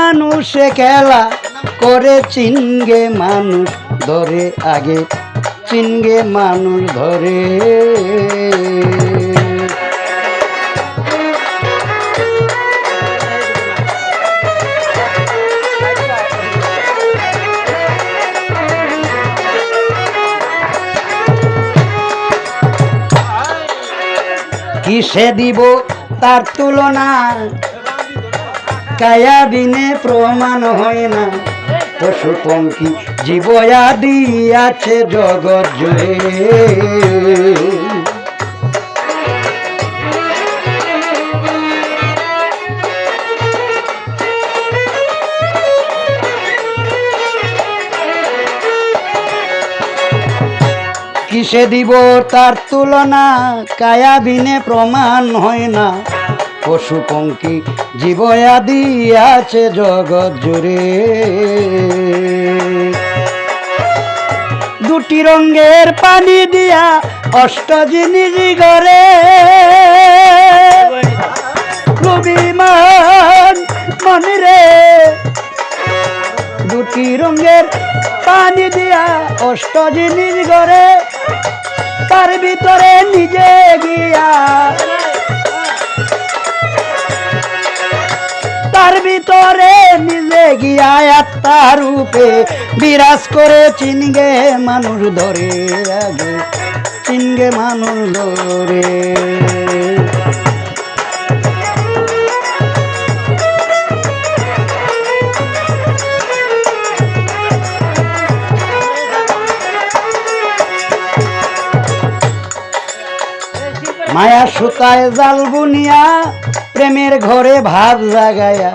মানুষে খেলা করে চিনগে মানুষ ধরে আগে চিনগে মানুষ ধরে। কিসে দিব তার তুলনা? কায়া বিনে প্রমাণ হয় না। পশু পঙ্কি জীবয়াদি আছে জগৎ জুড়ে। কিসে দিব তার তুলনা? কায়া বিনে প্রমাণ হয় না। পশু পঙ্কি জীবয়াদি আছে জগৎ জুড়ে। দুটি রঙের পানি দিয়া অষ্ট জিনিস গড়ে। রবিমান মনে দুটি রঙের পানি দিয়া অষ্ট জিনিস গড়ে। তার ভিতরে নিজে গিয়া তার ভিতরে নিজে গিয়া আত্মা রূপে বিরাজ করে চিনগে মানুষ ধরে আগে। চিনগে মানুষ ধরে। মায়া সুতায় জাল বুনিয়া প্রেমের ঘরে ভাব জাগায়া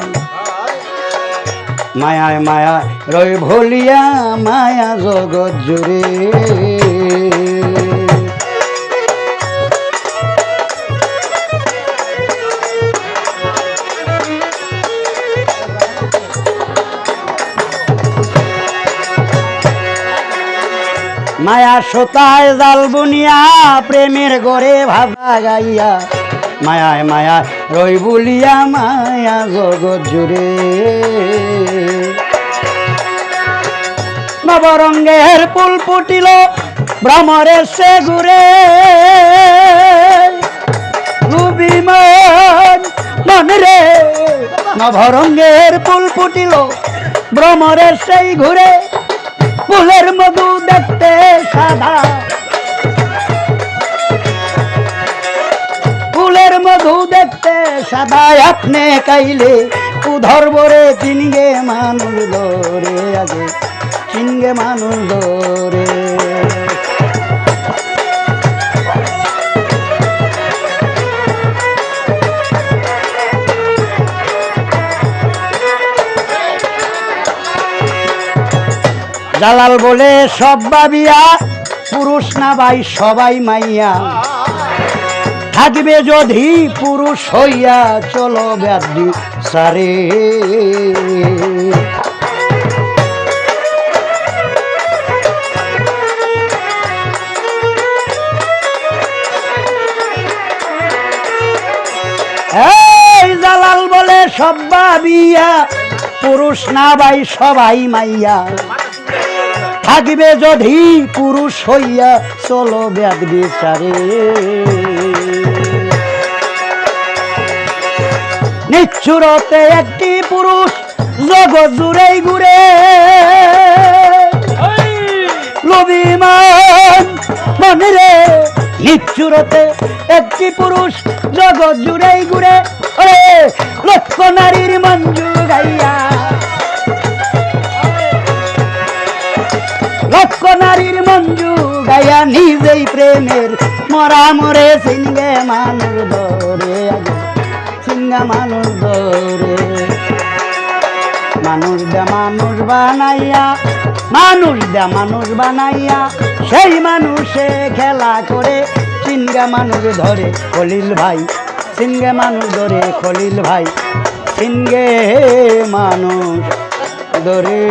মায়ায় মায়া রই ভলিয়া মায়া জগৎ জুড়ে। মায়া সোতায় জাল বুনিয়া প্রেমের গড়ে ভাবা গাইয়া মায়ায় মায়া, রই বলিয়া মায়া জগৎ জুড়ে। নবরঙ্গের পুল ফুটিল ভ্রমরের সে ঘুরে রুবিমান মনে রে, নবরঙ্গের ফুল ফুটিল ভ্রমরের সেই ঘুরে। ফুলের মধু দেখতে সাদা দেখতে সাদা আপনি কাইলে উধর বরে চিনগে মানুষ ধরে আগে, চিনগে মানুষ ধরে। জালাল বলে, সব বাবিয়া পুরুষ না ভাই, সবাই মাইয়া। থাকবে যদি পুরুষ হইয়া চলো ব্যাধি সারে। জালাল বলে সব বাবিয়া পুরুষ না ভাই সবাই মাইয়া। থাকবে যদি পুরুষ হইয়া চলো ব্যাগ বিচারে নিচ্ছুরতে একটি পুরুষ জগৎ জুড়েই ঘুরে। লবিমান মনে রে নিচ্ছুরতে একটি পুরুষ জগৎ জুড়েই ঘুরে। ওরে লক্ষ নারীর মঞ্জু গাইয়া লক্ষ নারীর মঞ্জু গায়া নিজেই প্রেমের মরা মরে সিংহে মানুষ ধরে আগে। সিংহা মানুষ ধরে মানুষ দে মানুষ বানাইয়া মানুষ দে মানুষ বানাইয়া, সেই মানুষে খেলা করে। সিংহা মানুষ ধরে খলিল ভাই, সিংহে মানুষ ধরে খলিল ভাই। সিংহে মানুষ ধরে।